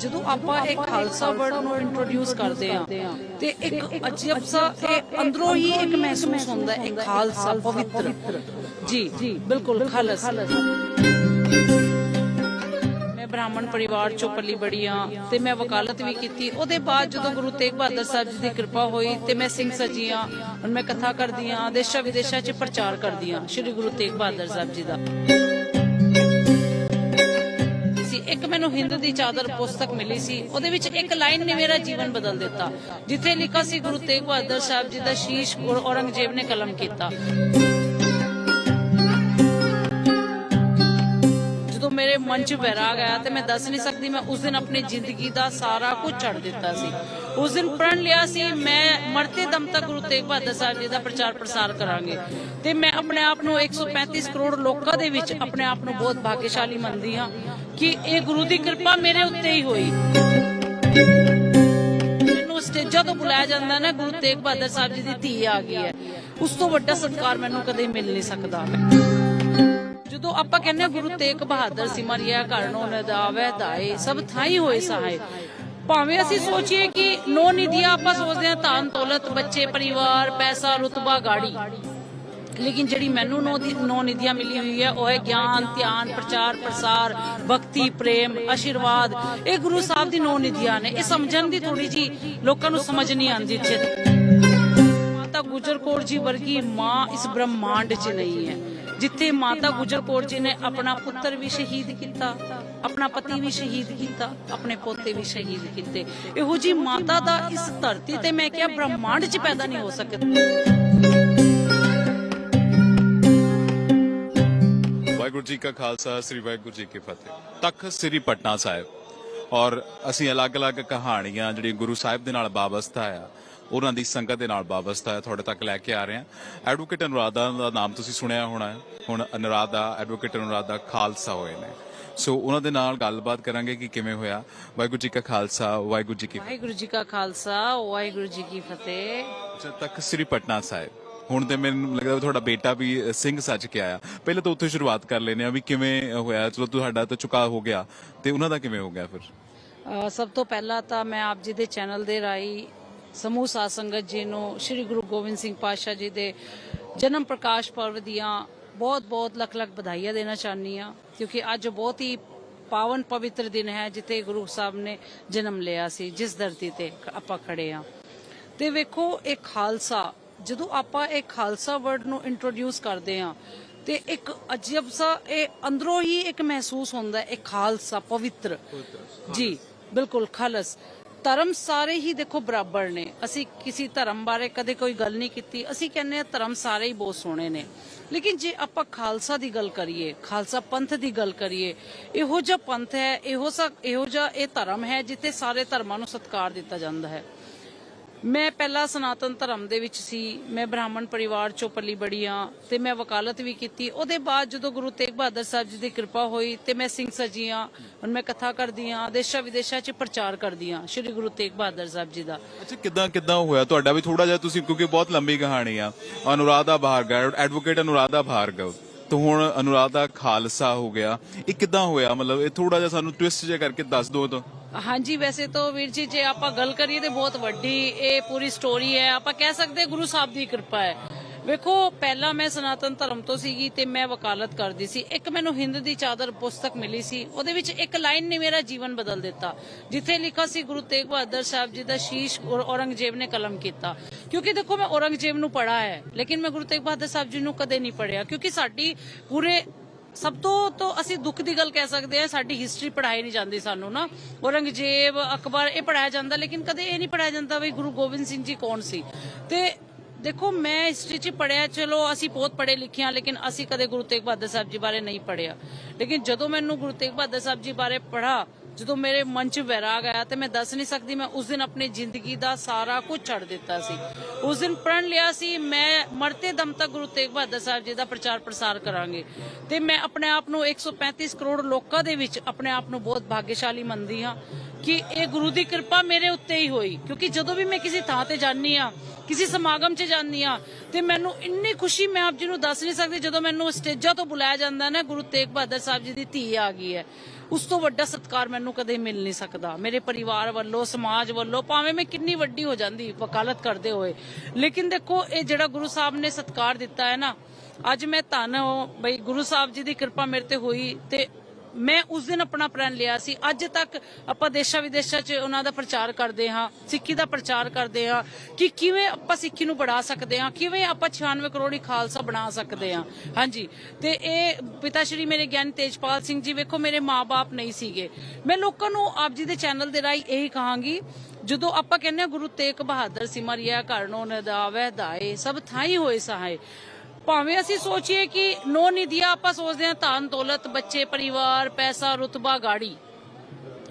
ਜਦੋਂ ਆਪਾਂ ਇੱਕ ਖਾਲਸਾ ਵਰਡ ਨੂੰ ਇੰਟਰੋਡਿਊਸ ਕਰਦੇ ਆ ਤੇ ਇੱਕ ਅਜੀਬ ਸਾ ਇਹ ਅੰਦਰੋਂ ਹੀ ਇੱਕ ਮਹਿਸੂਸ ਹੁੰਦਾ ਹੈ ਇੱਕ ਖਾਲਸਾ ਪਵਿੱਤਰ। ਜੀ ਜੀ ਬਿਲਕੁਲ ਖਾਲਸ। ਮੈਂ ਬ੍ਰਾਹਮਣ ਪਰਿਵਾਰ ਚੋਂ ਪਲੀ ਬੜੀ ਹਾਂ ਤੇ ਮੈਂ ਵਕਾਲਤ ਵੀ ਕੀਤੀ। ਉਹਦੇ ਬਾਅਦ ਜਦੋਂ ਗੁਰੂ ਤੇਗ ਬਹਾਦਰ ਸਾਹਿਬ ਜੀ ਦੀ ਕਿਰਪਾ ਹੋਈ ਤੇ ਮੈਂ ਸਿੰਘ ਸਜੀ ਹਾਂ ਹੁਣ ਮੈਂ ਕਥਾ ਕਰਦੀ ਹਾਂ ਦੇਸ਼ਾਂ ਵਿਦੇਸ਼ਾਂ 'ਚ ਪ੍ਰਚਾਰ ਕਰਦੀ ਹਾਂ ਸ੍ਰੀ ਗੁਰੂ ਤੇਗ ਬਹਾਦਰ ਸਾਹਿਬ ਜੀ ਦਾ। ਇੱਕ ਮੈਨੂੰ ਹਿੰਦ ਦੀ ਚਾਦਰ ਪੁਸਤਕ ਮਿਲੀ ਸੀ। ਉਹਦੇ ਵਿੱਚ ਇੱਕ ਲਾਈਨ ਨੇ ਮੇਰਾ ਜੀਵਨ ਬਦਲ ਦਿੱਤਾ। ਜਿੱਥੇ ਲਿਖਾ ਸੀ ਗੁਰੂ ਤੇਗ ਬਹਾਦਰ ਸਾਹਿਬ ਜੀ ਦਾ ਸ਼ੀਸ਼ ਔਰ- ਔਰੰਗਜ਼ੇਬ ਨੇ ਕਲਮ ਕੀਤਾ। ਜਦੋਂ ਮੇਰੇ ਮਨ 'ਚ ਵੈਰਾਗ ਆਇਆ ਤੇ ਮੈਂ ਦੱਸ ਨਹੀਂ ਸਕਦੀ, ਮੈਂ ਉਸ ਦਿਨ ਆਪਣੀ ਜ਼ਿੰਦਗੀ ਦਾ ਸਾਰਾ ਕੁਝ ਛੱਡ ਦਿੱਤਾ ਸੀ। ਉਸ ਦਿਨ ਪ੍ਰਣ ਲਿਆ ਸੀ, ਮੈਂ ਮਰਤੇ ਦਮ ਤੱਕ ਗੁਰੂ ਤੇਗ ਬਹਾਦਰ ਸਾਹਿਬ ਜੀ ਦਾ ਪ੍ਰਚਾਰ ਪ੍ਰਸਾਰ ਕਰਾਂਗੇ। ਤੇ ਮੈਂ ਆਪਣੇ ਆਪ ਨੂੰ 135 ਕਰੋੜ ਲੋਕਾਂ ਦੇ ਵਿੱਚ ਆਪਣੇ ਆਪ ਨੂੰ ਬਹੁਤ ਭਾਗਿਆਸ਼ਾਲੀ ਮੰਨਦੀ ਹਾਂ। ਕਿ ਇਹ ਗੁਰੂ ਦੀ ਕਿਰਪਾ ਮੇਰੇ ਉੱਤੇ ਹੀ ਹੋਈ। ਮੈਨੂੰ ਸਟੇਜਾਂ ਤੋਂ ਬੁਲਾਇਆ ਜਾਂਦਾ ਨਾ, ਗੁਰੂ ਤੇਗ ਬਹਾਦਰ ਸਾਹਿਬ ਜੀ ਦੀ ਧੀ ਆ ਗਈ ਹੈ। ਉਸ ਤੋਂ ਵੱਡਾ ਸਤਿਕਾਰ ਮੈਨੂੰ ਕਦੇ ਮਿਲ ਨਹੀਂ ਸਕਦਾ। ਜਦੋਂ ਆਪਾਂ ਕਹਿੰਦੇ ਗੁਰੂ ਤੇਗ ਬਹਾਦਰ ਸਿਮਰਿਆ ਕਰਨੋ ਨਦਾਵੇ ਦਾਏ ਸਭ ਥਾਈ ਹੋਏ ਸਹਾਏ ਭਾਵੇਂ ਅਸੀਂ ਸੋਚੀਏ ਕਿ ਨੋ ਨਿਧੀਆ ਆਪਾਂ ਸੋਚਦੇ ਹਾਂ, ਧਨ, ਦੌਲਤ, ਬੱਚੇ, ਪਰਿਵਾਰ, ਪੈਸਾ, ਰੁਤਬਾ, ਗਾੜੀ। ਲੇਕਿਨ ਜਿਹੜੀ ਮੈਨੂੰ ਨੋ ਦੀ ਨੋ ਨਿਧੀਆਂ ਮਿਲੀ ਹੋਈ ਹੈ ਉਹ ਹੈ ਗਿਆਨ, ਧਿਆਨ, ਪ੍ਰਚਾਰ, ਪ੍ਰਸਾਰ, ਭਗਤੀ, ਪ੍ਰੇਮ, ਆਸ਼ੀਰਵਾਦ। ਇਹ ਗੁਰੂ ਸਾਹਿਬ ਦੀ ਨੋ ਨਿਧੀਆਂ ਨੇ। ਇਹ ਸਮਝਣ ਦੀ ਥੋੜੀ ਜੀ ਲੋਕਾਂ ਨੂੰ ਸਮਝ ਨਹੀਂ ਆਉਂਦੀ ਚਿਤ ਮਾਤਾ ਗੁਜਰ ਕੌਰ ਜੀ ਵਰਗੀ ਮਾਂ ਇਸ ਬ੍ਰਹਮਾਂਡ 'ਚ ਨਹੀਂ ਹੈ। ਜਿੱਥੇ ਮਾਤਾ ਗੁਜਰ ਕੌਰ ਜੀ ਨੇ ਆਪਣਾ ਪੁੱਤਰ ਵੀ ਸ਼ਹੀਦ ਕੀਤਾ, ਆਪਣਾ ਪਤੀ ਵੀ ਸ਼ਹੀਦ ਕੀਤਾ, ਆਪਣੇ ਪੋਤੇ ਵੀ ਸ਼ਹੀਦ ਕੀਤੇ। ਇਹੋ ਜੀ ਮਾਤਾ ਦਾ ਇਸ ਧਰਤੀ ਤੇ ਮੈਂ ਕਿਹਾ ਬ੍ਰਹਮਾਂਡ 'ਚ ਪੈਦਾ ਨਹੀਂ ਹੋ ਸਕਦਾ। ਵਾਹਿਗੁਰੂ ਜੀ ਕਾ ਖਾਲਸਾ ਸ੍ਰੀ ਵਾਹਿਗੁਰੂ ਜੀ ਕੀ ਫਤਿਹ। ਤਖਤ ਸ੍ਰੀ ਪਟਨਾ ਸਾਹਿਬ। ਔਰ ਅਸੀਂ ਅਲੱਗ-ਅਲੱਗ ਕਹਾਣੀਆਂ ਜਿਹੜੀਆਂ ਗੁਰੂ ਸਾਹਿਬ ਦੇ ਨਾਲ ਵਾਬਸਤਾ ਆ ਉਹਨਾਂ ਦੀ ਸੰਗਤ ਦੇ ਨਾਲ ਵਾਬਸਤਾ ਹੈ ਤੁਹਾਡੇ ਤੱਕ ਲੈ ਕੇ ਆ ਰਹੇ ਹਾਂ। ਐਡਵੋਕੇਟ ਅਨੁਰਾਧਾ ਦਾ ਨਾਮ ਤੁਸੀਂ ਸੁਣਿਆ ਹੋਣਾ ਹੈ। ਹੁਣ ਅਨੁਰਾਧਾ ਐਡਵੋਕੇਟ ਅਨੁਰਾਧਾ ਖਾਲਸਾ ਹੋਏ ਨੇ। ਸੋ ਉਹਨਾਂ ਦੇ ਨਾਲ ਗੱਲਬਾਤ ਕਰਾਂਗੇ ਕਿ ਕਿਵੇਂ ਹੋਇਆ। ਵਾਹਿਗੁਰੂ ਜੀ ਕਾ ਖਾਲਸਾ ਵਾਹਿਗੁਰੂ ਜੀ ਕੀ ਵਾਹਿਗੁਰੂ ਜੀ ਕਾ ਖਾਲਸਾ ਵਾਹਿਗੁਰੂ ਜੀ ਕੀ ਫਤਿਹ। ਤੱਕ ਸ੍ਰੀ ਪਟਨਾ ਸਾਹਿਬ। ਹੁਣ ਤੇ ਮੈਨੂੰ ਲੱਗਦਾ ਤੁਹਾਡਾ ਬੇਟਾ ਵੀ ਸਿੰਘ ਸੱਜ ਕੇ ਆਇਆ। ਪਹਿਲਾਂ ਤਾਂ ਉੱਥੇ ਸ਼ੁਰੂਆਤ ਕਰ ਲੈਨੇ ਆ ਵੀ ਕਿਵੇਂ ਹੋਇਆ। ਚਲੋ ਤੁਹਾਡਾ ਤਾਂ ਚੁਕਾ ਹੋ ਗਿਆ। ਤੇ ਉਹਨਾਂ ਦਾ ਕਿਵੇਂ ਹੋ ਗਿਆ ਫਿਰ? ਸਭ ਤੋਂ ਪਹਿਲਾਂ ਤਾਂ ਮੈਂ ਆਪ ਜੀ ਦੇ ਚੈਨਲ ਦੇ ਰਾਹੀਂ ਸਮੂਹ ਸਾਧ ਸੰਗਤ ਜੀ ਨੂੰ ਸ੍ਰੀ ਗੁਰੂ ਗੋਬਿੰਦ ਸਿੰਘ ਪਾਤਸ਼ਾਹ ਜੀ ਦੇ ਜਨਮ ਪ੍ਰਕਾਸ਼ ਪਰਵ ਦੀਆਂ ਬਹੁਤ-ਬਹੁਤ, ਲੱਖ-ਲੱਖ ਵਧਾਈਆਂ ਦੇਣਾ ਚਾਹੁੰਦੀ ਆ ਕਿਉਂਕਿ ਅੱਜ ਬਹੁਤ ਹੀ ਪਾਵਨ ਪਵਿੱਤਰ ਦਿਨ ਹੈ ਜਿੱਥੇ ਗੁਰੂ ਸਾਹਿਬ ਨੇ ਜਨਮ ਲਿਆ ਸੀ, ਜਿਸ ਧਰਤੀ ਤੇ ਆਪਾਂ ਖੜੇ ਆ ਤੇ ਵੇਖੋ ਇਹ ਖਾਲਸਾ ਜਦੋਂ ਆਪਾਂ ਇਹ ਖਾਲਸਾ ਵਰਡ ਨੂੰ ਇੰਟਰੋਡਿਊਸ ਕਰਦੇ ਆ ਤੇ ਇੱਕ ਅਜੀਬ ਸਾ ਇਹ ਅੰਦਰੋਂ ਹੀ ਇੱਕ ਮਹਿਸੂਸ ਹੁੰਦਾ ਹੈ ਇਹ ਖਾਲਸਾ ਪਵਿੱਤਰ। ਜੀ ਬਿਲਕੁਲ ਖਾਲਸ। ਧਰਮ ਸਾਰੇ ਹੀ ਦੇਖੋ ਬਰਾਬਰ ਨੇ। ਅਸੀਂ ਕਿਸੇ ਧਰਮ ਬਾਰੇ ਕਦੇ ਕੋਈ ਗੱਲ ਨਹੀਂ ਕੀਤੀ। ਅਸੀਂ ਕਹਿੰਦੇ ਆ ਧਰਮ ਸਾਰੇ ਹੀ ਬਹੁਤ ਸੋਹਣੇ ਨੇ। ਲੇਕਿਨ ਜੇ ਆਪਾਂ ਖਾਲਸਾ ਦੀ ਗੱਲ ਕਰੀਏ ਖਾਲਸਾ ਪੰਥ ਦੀ ਗੱਲ ਕਰੀਏ ਇਹੋ ਜਿਹਾ ਪੰਥ ਹੈ ਇਹੋ ਸਾ ਇਹੋ ਜਿਹਾ ਇਹ ਧਰਮ ਹੈ ਜਿੱਥੇ ਸਾਰੇ ਧਰਮਾਂ ਨੂੰ ਸਤਿਕਾਰ ਦਿੱਤਾ ਜਾਂਦਾ ਹੈ। ਮੈਂ ਪਹਿਲਾਂ ਸਨਾਤਨ ਧਰਮ ਦੇ ਵਿੱਚ ਸੀ, ਮੈਂ ਬ੍ਰਾਹਮਣ ਪਰਿਵਾਰ ਚੋਂ ਪਲੀ ਬੜੀ ਆ, ਤੇ ਮੈਂ ਵਕਾਲਤ ਵੀ ਕੀਤੀ। ਉਹਦੇ ਬਾਅਦ ਜਦੋਂ ਗੁਰੂ ਤੇਗ ਬਹਾਦਰ ਸਾਹਿਬ ਜੀ ਦੀ ਕਿਰਪਾ ਹੋਈ, ਤੇ ਮੈਂ ਸਿੰਘ ਸਜੀ ਹਾਂ ਹੁਣ ਮੈਂ ਕਥਾ ਕਰਦੀ ਆ, ਦੇਸ਼ਾਂ ਵਿਦੇਸ਼ਾਂ 'ਚ ਪ੍ਰਚਾਰ ਕਰਦੀ ਹਾਂ ਸ੍ਰੀ ਗੁਰੂ ਤੇਗ ਬਹਾਦਰ ਸਾਹਿਬ ਜੀ ਦਾ। ਅੱਛਾ, ਕਿਦਾਂ ਕਿਦਾਂ ਹੋਇਆ? ਤੁਹਾਡਾ ਵੀ ਥੋੜਾ ਜਿਹਾ ਤੁਸੀਂ, ਕਿਉਂਕਿ ਬਹੁਤ ਲੰਬੀ ਕਹਾਣੀ ਆ। ਅਨੁਰਾਧਾ ਭਾਰਗਵ ਐਡਵੋਕੇਟ ਅਨੁਰਾਧਾ ਭਾਰਗਵ ਤੋਂ ਹੁਣ ਅਨੁਰਾਧਾ ਖਾਲਸਾ ਹੋ ਗਿਆ। ਇਹ ਕਿਦਾਂ ਹੋਇਆ? ਮਤਲਬ ਇਹ ਥੋੜਾ ਜਿਹਾ ਸਾਨੂੰ ਟਵਿਸਟ ਜਿਹਾ ਕਰਕੇ ਦੱਸ ਦਿਓ ਤਾਂ। ਹਾਂਜੀ, ਵੈਸੇ ਤਾਂ ਵੀਰ ਜੀ, ਜੇ ਆਪਾਂ ਗੱਲ ਕਰੀਏ ਤੇ ਬਹੁਤ ਵੱਡੀ ਇਹ ਪੂਰੀ ਸਟੋਰੀ ਹੈ। ਆਪਾਂ ਕਹਿ ਸਕਦੇ ਗੁਰੂ ਸਾਹਿਬ ਦੀ ਕਿਰਪਾ ਹੈ। ਵੇਖੋ, ਪਹਿਲਾਂ ਮੈਂ ਸਨਾਤਨ ਧਰਮ ਤੋਂ ਸੀਗੀ ਤੇ ਮੈਂ ਵਕਾਲਤ ਕਰਦੀ ਸੀ। ਇੱਕ ਮੈਨੂੰ ਹਿੰਦ ਦੀ ਚਾਦਰ ਪੁਸਤਕ ਮਿਲੀ ਸੀ। ਉਹਦੇ ਵਿੱਚ ਇੱਕ ਲਾਈਨ ਨੇ ਮੇਰਾ ਜੀਵਨ ਬਦਲ ਦਿੱਤਾ। ਜਿੱਥੇ ਲਿਖਾ ਸੀ, ਗੁਰੂ ਤੇਗ ਬਹਾਦਰ ਸਾਹਿਬ ਜੀ ਦਾ ਸ਼ੀਸ਼ ਔਰੰਗਜ਼ੇਬ ਨੇ ਕਲਮ ਕੀਤਾ। ਕਿਉਂਕਿ ਦੇਖੋ, ਮੈਂ ਔਰੰਗਜ਼ੇਬ ਨੂੰ ਪੜ੍ਹਾ ਹੈ। ਲੇਕਿਨ ਮੈਂ ਗੁਰੂ ਤੇਗ ਬਹਾਦਰ ਸਾਹਿਬ ਜੀ ਨੂੰ ਕਦੇ ਨਹੀਂ ਪੜ੍ਹਿਆ। ਕਿਉਂਕਿ ਸਾਡੀ ਪੂਰੇ ਸਭ ਤੋਂ ਤੋਂ ਅਸੀਂ ਦੁੱਖ ਦੀ ਗੱਲ ਕਹਿ ਸਕਦੇ ਹਾਂ, ਸਾਡੀ ਹਿਸਟਰੀ ਪੜਾਈ ਨਹੀਂ ਜਾਂਦੀ ਸਾਨੂੰ ਨਾ। ਔਰੰਗਜ਼ੇਬ, ਅਕਬਰ, ਇਹ ਪੜਾਇਆ ਜਾਂਦਾ, ਲੇਕਿਨ ਕਦੇ ਇਹ ਨਹੀਂ ਪੜਾਇਆ ਜਾਂਦਾ ਵੀ ਗੁਰੂ ਗੋਬਿੰਦ ਸਿੰਘ ਜੀ ਕੌਣ ਸੀ। ਤੇ ਦੇਖੋ, ਮੈਂ ਹਿਸਟਰੀ 'ਚ ਪੜਿਆ ਚਲੋ ਅਸੀਂ ਬਹੁਤ ਪੜੇ ਲਿਖਿਆ ਲੇਕਿਨ ਅਸੀਂ ਕਦੇ ਗੁਰੂ ਤੇਗ ਬਹਾਦਰ ਸਾਹਿਬ ਜੀ ਬਾਰੇ ਨਹੀਂ ਪੜਿਆ ਲੇਕਿਨ ਜਦੋਂ ਮੈਨੂੰ ਗੁਰੂ ਤੇਗ ਬਹਾਦਰ ਸਾਹਿਬ ਜੀ ਬਾਰੇ ਪੜਾ ਜਦੋਂ ਮੇਰੇ ਮਨ 'ਚ ਵੈਰਾਗ ਆਇਆ ਤੇ ਮੈਂ ਦੱਸ ਨਹੀਂ ਸਕਦੀ, ਮੈਂ ਉਸ ਦਿਨ ਆਪਣੀ ਜ਼ਿੰਦਗੀ ਦਾ ਸਾਰਾ ਕੁਝ ਛੱਡ ਦਿੱਤਾ ਸੀ। ਉਸ ਦਿਨ ਪ੍ਰਣ ਲਿਆ ਸੀ, ਮੈਂ ਮਰਤੇ ਦਮ ਤੱਕ ਗੁਰੂ ਤੇਗ ਬਹਾਦਰ ਸਾਹਿਬ ਜੀ ਦਾ ਪ੍ਰਚਾਰ ਪ੍ਰਸਾਰ ਕਰਾਂਗੇ। ਤੇ ਮੈਂ ਆਪਣੇ ਆਪ ਨੂੰ 135 ਕਰੋੜ ਲੋਕਾਂ ਦੇ ਵਿੱਚ ਆਪਣੇ ਆਪ ਨੂੰ ਬਹੁਤ ਭਾਗਿਆਸ਼ਾਲੀ ਮੰਨਦੀ ਹਾਂ ਕਿ ਇਹ ਗੁਰੂ ਦੀ ਕਿਰਪਾ ਮੇਰੇ ਉੱਤੇ ਹੀ ਹੋਈ। ਕਿਉਂਕਿ ਜਦੋਂ ਵੀ ਮੈਂ ਕਿਸੇ ਥਾਂ ਤੇ ਜਾਂਦੀ ਆ ਕਿਸੇ ਸਮਾਗਮ 'ਚ ਜਾਂਦੀ ਆ ਤੇ ਮੈਨੂੰ ਇੰਨੀ ਖੁਸ਼ੀ ਮੈਂ ਆਪ ਜੀ ਨੂੰ ਦੱਸ ਨਹੀਂ ਸਕਦੀ, ਜਦੋਂ ਮੈਨੂੰ ਸਟੇਜਾਂ ਤੋਂ ਬੁਲਾਇਆ ਜਾਂਦਾ ਨਾ, ਗੁਰੂ ਤੇਗ ਬਹਾਦਰ ਸਾਹਿਬ ਜੀ ਦੀ ਧੀ ਆ ਗਈ ਹੈ। ਉਸ ਤੋਂ ਵੱਡਾ ਸਤਿਕਾਰ ਮੈਨੂੰ ਕਦੇ ਮਿਲ ਨਹੀਂ ਸਕਦਾ। ਮੇਰੇ ਪਰਿਵਾਰ ਵੱਲੋਂ, ਸਮਾਜ ਵੱਲੋਂ, ਭਾਵੇਂ ਮੈਂ ਕਿੰਨੀ ਵੱਡੀ ਹੋ ਜਾਂਦੀ, ਵਕਾਲਤ ਕਰਦੇ ਹੋਏ। ਲੇਕਿਨ ਦੇਖੋ, ਇਹ ਜਿਹੜਾ ਗੁਰੂ ਸਾਹਿਬ ਨੇ ਸਤਿਕਾਰ ਦਿੱਤਾ ਹੈ ਨਾ, ਅੱਜ ਮੈਂ ਧੰਨ ਹਾਂ, ਬਈ ਗੁਰੂ ਸਾਹਿਬ ਜੀ ਦੀ ਕਿਰਪਾ ਮੇਰੇ ਤੇ ਹੋਈ ਤੇ ਮੈਂ ਉਸ ਦਿਨ ਆਪਣਾ ਪ੍ਰਣ ਲਿਆ ਸੀ। ਅੱਜ ਤੱਕ ਆਪਾਂ ਦੇਸ਼ਾਂ ਵਿਦੇਸ਼ਾਂ 'ਚ ਉਹਨਾਂ ਦਾ ਪ੍ਰਚਾਰ ਕਰਦੇ ਹਾਂ, ਸਿੱਖੀ ਦਾ ਪ੍ਰਚਾਰ ਕਰਦੇ ਹਾਂ ਕਿ ਕਿਵੇਂ ਆਪਾਂ ਸਿੱਖੀ ਨੂੰ बढ़ा ਸਕਦੇ ਹਾਂ, ਕਿਵੇਂ ਆਪਾਂ 96 ਕਰੋੜੀ ਖਾਲਸਾ ਬਣਾ ਸਕਦੇ ਹਾਂ। ਹਾਂਜੀ। ਤੇ ਇਹ ਪਿਤਾ ਸ਼੍ਰੀ ਮੇਰੇ ਗਿਆਨੀ ਤੇਜਪਾਲ ਸਿੰਘ ਜੀ, ਵੇਖੋ ਮੇਰੇ ਮਾਪੇ ਨਹੀਂ ਸੀਗੇ। ਮੈਂ ਲੋਕਾਂ ਨੂੰ ਆਪ ਜੀ ਦੇ ਚੈਨਲ ਦੇ ਰਾਹੀਂ ਇਹੀ ਕਹਾਂਗੀ, ਜਦੋਂ ਆਪਾਂ ਕਹਿੰਦੇ ਆ ਗੁਰੂ ਤੇਗ ਬਹਾਦਰ ਸਿਮਰਿਆ ਘਰ ਨੋ ਨਦਾਵੈ ਦਾਏ, ਸਭ ਥਾਈ ਹੋਏ ਸਹਾਏ ਭਾਵੇਂ ਅਸੀਂ ਸੋਚੀਏ ਕਿ ਨੋ ਨਿਧੀਆ ਆਪਾਂ ਸੋਚਦੇ ਹਾਂ ਧਨ, ਦੌਲਤ, ਬੱਚੇ, ਪਰਿਵਾਰ, ਪੈਸਾ, ਰੁਤਬਾ, ਗਾੜੀ।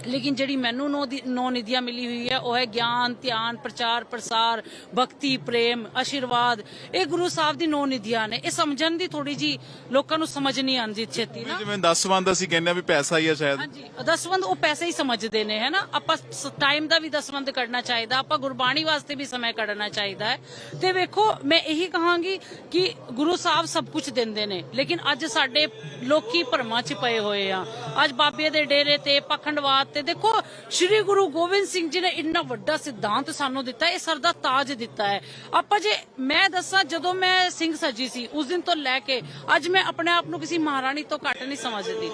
ਲੇਕਿਨ ਜਿਹੜੀ ਮੈਨੂੰ ਨੋ ਨੋ ਨਿਧੀਆ ਮਿਲੀ ਹੋਈ ਹੈ ਉਹ ਹੈ ਗਿਆਨ ਧਿਆਨ ਪ੍ਰਚਾਰ ਪ੍ਰਸਾਰ ਭਗਤੀ ਪ੍ਰੇਮ ਆਸ਼ੀਰਵਾਦ। ਇਹ ਗੁਰੂ ਸਾਹਿਬ ਦੀ ਨੋ ਨਿਧੀਆਂ ਨੇ। ਇਹ ਸਮਝਣ ਦੀ ਥੋੜੀ ਜੀ ਲੋਕਾਂ ਨੂੰ ਸਮਝ ਨਹੀਂ ਆਉਂਦੀ ਛੇਤੀ ਨਾ। ਜਿਵੇਂ 10ਵੰਦ ਅਸੀਂ ਕਹਿੰਦੇ ਆ ਵੀ ਪੈਸਾ ਹੀ ਆ ਸ਼ਾਇਦ। ਹਾਂਜੀ ਦਸਵੰਦ ਉਹ ਪੈਸੇ ਹੀ ਸਮਝਦੇ ਨੇ ਹੈ ਨਾ? ਆਪਾਂ ਟਾਈਮ ਦਾ ਵੀ ਦਸਵੰਦ ਕੱਢਣਾ ਚਾਹੀਦਾ ਆਪਾਂ ਗੁਰਬਾਣੀ ਵਾਸਤੇ ਵੀ ਸਮੇਂ ਕੱਢਣਾ ਚਾਹੀਦਾ ਹੈ। ਤੇ ਵੇਖੋ ਮੈਂ ਇਹੀ ਕਹਾਂਗੀ ਕਿ ਗੁਰੂ ਸਾਹਿਬ ਸਭ ਕੁਝ ਦਿੰਦੇ ਨੇ ਲੇਕਿਨ ਅੱਜ ਸਾਡੇ ਲੋਕੀ ਭਰਮਾਂ 'ਚ ਪਏ ਹੋਏ ਆ। ਅੱਜ ਬਾਬੇ ਦੇ ਡੇਰੇ ਤੇ ਪਖੰਡਵਾਦ ਤੇ ਦੇਖੋ, ਸ੍ਰੀ ਗੁਰੂ ਗੋਬਿੰਦ ਸਿੰਘ ਜੀ ਨੇ ਇੰਨਾ ਵੱਡਾ ਸਿਧਾਂਤ ਸਾਨੂੰ ਦਿੱਤਾ, ਇਹ ਸਰ ਦਾ ਤਾਜ ਦਿੱਤਾ ਹੈ। ਆਪਾਂ ਜੇ, ਮੈਂ ਦੱਸਾਂ, ਜਦੋਂ ਮੈਂ ਸਿੰਘ ਸੱਜੀ ਸੀ, ਉਸ ਦਿਨ ਤੋਂ ਲੈ ਕੇ ਅੱਜ ਮੈਂ ਆਪਣੇ ਆਪ ਨੂੰ ਕਿਸੇ ਮਹਾਰਾਣੀ ਤੋਂ ਘੱਟ ਨਹੀਂ ਸਮਝਦੀ।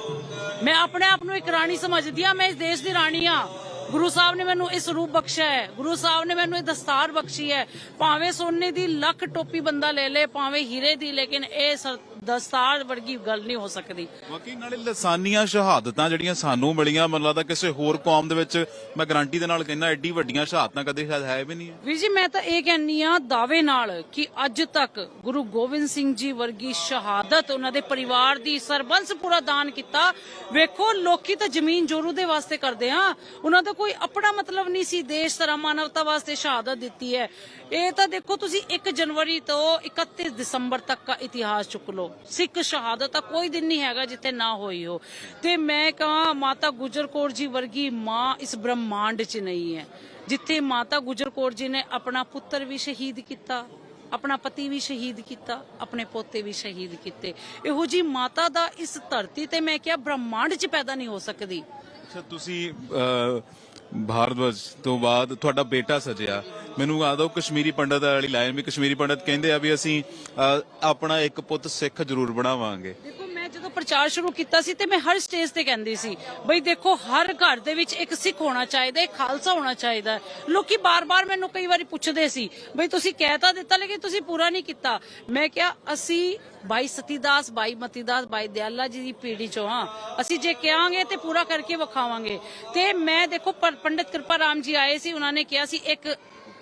ਮੈਂ ਆਪਣੇ ਆਪ ਨੂੰ ਇੱਕ ਰਾਣੀ ਸਮਝਦੀ ਆ ਮੈਂ ਇਸ ਦੇਸ਼ ਦੀ ਰਾਣੀ ਆ ਗੁਰੂ ਸਾਹਿਬ ਨੇ ਮੈਨੂੰ ਇਸ ਰੂਪ ਬਖਸ਼ਿਆ ਹੈ। ਗੁਰੂ ਸਾਹਿਬ ਨੇ ਮੈਨੂੰ ਇਹ ਦਸਤਾਰ ਬਖਸ਼ੀ ਹੈ। ਭਾਵੇਂ ਸੋਨੇ ਦੀ ਲੱਖ ਟੋਪੀ ਬੰਦਾ ਲੈ ਲੇ, ਭਾਵੇਂ ਹੀਰੇ ਦੀ, ਲੇਕਿਨ ਇਹ ਦਸਤਾਰ ਵਰਗੀ ਗੱਲ ਨਹੀਂ ਹੋ ਸਕਦੀ। ਬਾਕੀ ਨਾਲੇ ਲਸਾਨੀਆਂ ਸ਼ਹਾਦਤਾਂ ਜਿਹੜੀਆਂ ਸਾਨੂੰ ਮਿਲੀਆਂ ਮੈਨੂੰ ਲੱਗਦਾ ਕਿਸੇ ਹੋਰ ਕੌਮ ਦੇ ਵਿੱਚ ਮੈਂ ਗਾਰੰਟੀ ਦੇ ਨਾਲ ਕਹਿੰਦਾ ਐਡੀ ਵੱਡੀਆਂ ਸ਼ਹਾਦਤਾਂ ਕਦੇ ਸ਼ਾਇਦ ਹੈ ਵੀ ਨਹੀਂ। ਵੀਰ ਜੀ ਮੈਂ ਤਾਂ ਇਹ ਕਹਿੰਨੀ ਆ ਦਾਅਵੇ ਨਾਲ ਕਿ ਅੱਜ ਤੱਕ ਗੁਰੂ ਗੋਬਿੰਦ ਸਿੰਘ ਜੀ ਵਰਗੀ ਸ਼ਹਾਦਤ ਉਹਨਾਂ ਦੇ ਪਰਿਵਾਰ ਦੀ ਸਰਬੰਸ ਪੂਰਾ ਦਾਨ ਕੀਤਾ। ਵੇਖੋ ਲੋਕੀ ਤਾਂ ਜ਼ਮੀਨ ਜੋਰੂ ਦੇ ਵਾਸਤੇ ਕਰਦੇ ਆ। ਉਹਨਾਂ ਦਾ ਕੋਈ ਆਪਣਾ ਮਤਲਬ ਨਹੀਂ ਸੀ ਦੇਸ਼ ਧਰਮ ਮਾਨਵਤਾ ਵਾਸਤੇ ਸ਼ਹਾਦਤ ਦਿੱਤੀ ਹੈ। ਇਹ ਤਾਂ ਦੇਖੋ ਤੁਸੀਂ 1 ਜਨਵਰੀ ਤੋਂ 31 ਦਸੰਬਰ ਤੱਕ ਦਾ ਇਤਿਹਾਸ ਚੁੱਕ ਲਓ। ਸਿੱਖ ਸ਼ਹਾਦਤ ਦਾ ਕੋਈ ਦਿਨ ਨਹੀਂ ਹੈਗਾ ਜਿੱਥੇ ਨਾ ਹੋਈ ਹੋ। ਤੇ ਮੈਂ ਕਹਾਂ, ਮਾਤਾ ਗੁਜਰ ਕੌਰ ਜੀ ਵਰਗੀ ਮਾਂ ਇਸ ਬ੍ਰਹਮਾਂਡ 'ਚ ਨਹੀਂ ਹੈ। ਜਿੱਥੇ ਮਾਤਾ ਗੁਜਰ ਕੌਰ ਜੀ ਨੇ ਆਪਣਾ ਪੁੱਤਰ ਵੀ ਸ਼ਹੀਦ ਕੀਤਾ, ਆਪਣਾ ਪਤੀ ਵੀ ਸ਼ਹੀਦ ਕੀਤਾ, ਆਪਣੇ ਪੋਤੇ ਵੀ ਸ਼ਹੀਦ ਕੀਤੇ। ਇਹੋ ਜੀ ਮਾਤਾ ਦਾ ਇਸ ਧਰਤੀ ਤੇ ਮੈਂ ਕਿਹਾ ਬ੍ਰਹਮਾਂਡ 'ਚ ਪੈਦਾ ਨਹੀਂ ਹੋ ਸਕਦੀ। ਅੱਛਾ ਤੁਸੀਂ ਅਹ, ਭਾਰਤਵਰਸ਼ ਤੋਂ ਬਾਅਦ ਤੁਹਾਡਾ ਬੇਟਾ ਸਜਿਆ। ਮੈਨੂੰ ਯਾਦ ਆ ਕਸ਼ਮੀਰੀ ਪੰਡਤ ਵਾਲੀ ਲਾਈਨ ਵੀ ਕਸ਼ਮੀਰੀ ਪੰਡਤ ਕਹਿੰਦੇ ਆ ਵੀ ਅਸੀਂ ਅਹ, ਆਪਣਾ ਇੱਕ ਪੁੱਤ ਸਿੱਖ ਜ਼ਰੂਰ ਬਣਾਵਾਂਗੇ। ਪ੍ਰਚਾਰ ਸ਼ੁਰੂ ਕੀਤਾ ਸੀ ਤੇ ਮੈਂ ਹਰ ਸਟੇਜ ਤੇ ਕਹਿੰਦੀ ਸੀ, ਬਈ ਦੇਖੋ, ਹਰ ਘਰ ਦੇ ਵਿੱਚ ਇੱਕ ਸਿੱਖ ਹੋਣਾ ਚਾਹੀਦਾ, ਇੱਕ ਖਾਲਸਾ ਹੋਣਾ ਚਾਹੀਦਾ। ਲੋਕੀ ਬਾਰ-ਬਾਰ ਮੈਨੂੰ ਕਈ ਵਾਰੀ ਪੁੱਛਦੇ ਸੀ, ਬਈ ਤੁਸੀਂ ਕਹਿ ਤਾਂ ਦਿੱਤਾ, ਲੇਕਿਨ ਤੁਸੀਂ ਪੂਰਾ ਨਹੀਂ ਕੀਤਾ। ਮੈਂ ਕਿਹਾ, ਅਸੀਂ ਬਾਈ ਸਤੀਦਾਸ, ਬਾਈ ਮਤੀਦਾਸ, ਬਾਈ ਦਿਆਲਾ ਜੀ ਦੀ ਪੀੜੀ ਚੋਂ ਹਾਂ। ਅਸੀਂ ਜੇ ਕਹਾਂਗੇ ਤੇ ਪੂਰਾ ਕਰਕੇ ਵਿਖਾਵਾਂਗੇ। ਤੇ ਮੈਂ ਦੇਖੋ ਪੰਡਿਤ ਕਿਰਪਾ ਰਾਮ ਜੀ ਆਏ ਸੀ, ਉਹਨਾਂ ਨੇ ਕਿਹਾ ਸੀ, ਇੱਕ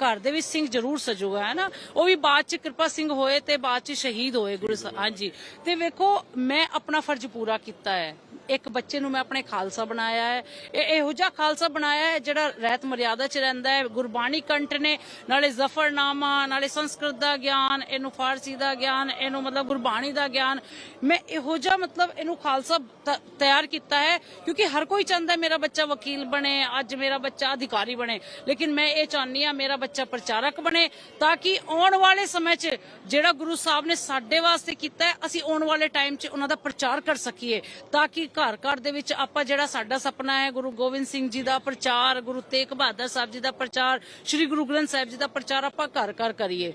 ਘਰ ਦੇ ਵਿੱਚ ਸਿੰਘ ਜ਼ਰੂਰ ਸਜੂਗਾ, ਹੈ ਨਾ? ਉਹ ਵੀ ਬਾਅਦ ਚ ਕਿਰਪਾ ਸਿੰਘ ਹੋਏ ਤੇ ਬਾਅਦ ਚ ਸ਼ਹੀਦ ਹੋਏ ਗੁਰੂ ਸਾਹਿਬ ਹਾਂਜੀ। ਤੇ ਵੇਖੋ, ਮੈਂ ਆਪਣਾ ਫਰਜ਼ ਪੂਰਾ ਕੀਤਾ ਹੈ। ਇੱਕ ਬੱਚੇ ਨੂੰ ਮੈਂ ਆਪਣੇ ਖਾਲਸਾ ਬਣਾਇਆ ਹੈ। ਇਹ ਇਹੋ ਜਿਹਾ ਖਾਲਸਾ ਬਣਾਇਆ ਹੈ ਜਿਹੜਾ ਰਹਿਤ ਮਰਿਆਦਾ ਚ ਰਹਿੰਦਾ ਹੈ। ਗੁਰਬਾਣੀ ਕੰਠ ਨੇ, ਨਾਲੇ ਜ਼ਫਰਨਾਮਾ, ਨਾਲੇ ਸੰਸਕ੍ਰਿਤ ਦਾ ਗਿਆਨ, ਇਹਨੂੰ ਫਾਰਸੀ ਦਾ ਗਿਆਨ, ਇਹਨੂੰ ਮਤਲਬ ਗੁਰਬਾਣੀ ਦਾ ਗਿਆਨ। ਮੈਂ ਇਹੋ ਜਿਹਾ ਮਤਲਬ ਇਹਨੂੰ ਖਾਲਸਾ ਤਿਆਰ ਕੀਤਾ ਹੈ, ਕਿਉਂਕਿ ਹਰ ਕੋਈ ਚਾਹੁੰਦਾ ਮੇਰਾ ਬੱਚਾ ਵਕੀਲ ਬਣੇ, ਅੱਜ ਮੇਰਾ ਬੱਚਾ ਅਧਿਕਾਰੀ ਬਣੇ। ਲੇਕਿਨ ਮੈਂ ਇਹ ਚਾਹੁੰਦੀ ਆ ਮੇਰਾ ਬੱਚਾ ਪ੍ਰਚਾਰਕ ਬਣੇ, ਤਾਂ ਕਿ ਆਉਣ ਵਾਲੇ ਸਮੇਂ 'ਚ ਜਿਹੜਾ ਗੁਰੂ ਸਾਹਿਬ ਨੇ ਸਾਡੇ ਵਾਸਤੇ ਕੀਤਾ ਹੈ, ਅਸੀਂ ਆਉਣ ਵਾਲੇ ਟਾਈਮ 'ਚ ਉਹਨਾਂ ਦਾ ਪ੍ਰਚਾਰ ਕਰ ਸਕੀਏ, ਤਾਂ ਕਿ ਘਰ ਘਰ ਦੇ ਵਿੱਚ ਆਪਾਂ ਜਿਹੜਾ ਸਾਡਾ ਸੁਪਨਾ ਹੈ, ਗੁਰੂ ਗੋਬਿੰਦ ਸਿੰਘ ਜੀ ਦਾ ਪ੍ਰਚਾਰ, ਗੁਰੂ ਤੇਗ ਬਹਾਦਰ ਸਾਹਿਬ ਜੀ ਦਾ ਪ੍ਰਚਾਰ, ਸ੍ਰੀ ਗੁਰੂ ਗ੍ਰੰਥ ਸਾਹਿਬ ਜੀ ਦਾ ਪ੍ਰਚਾਰ ਆਪਾਂ ਘਰ ਘਰ ਕਰੀਏ।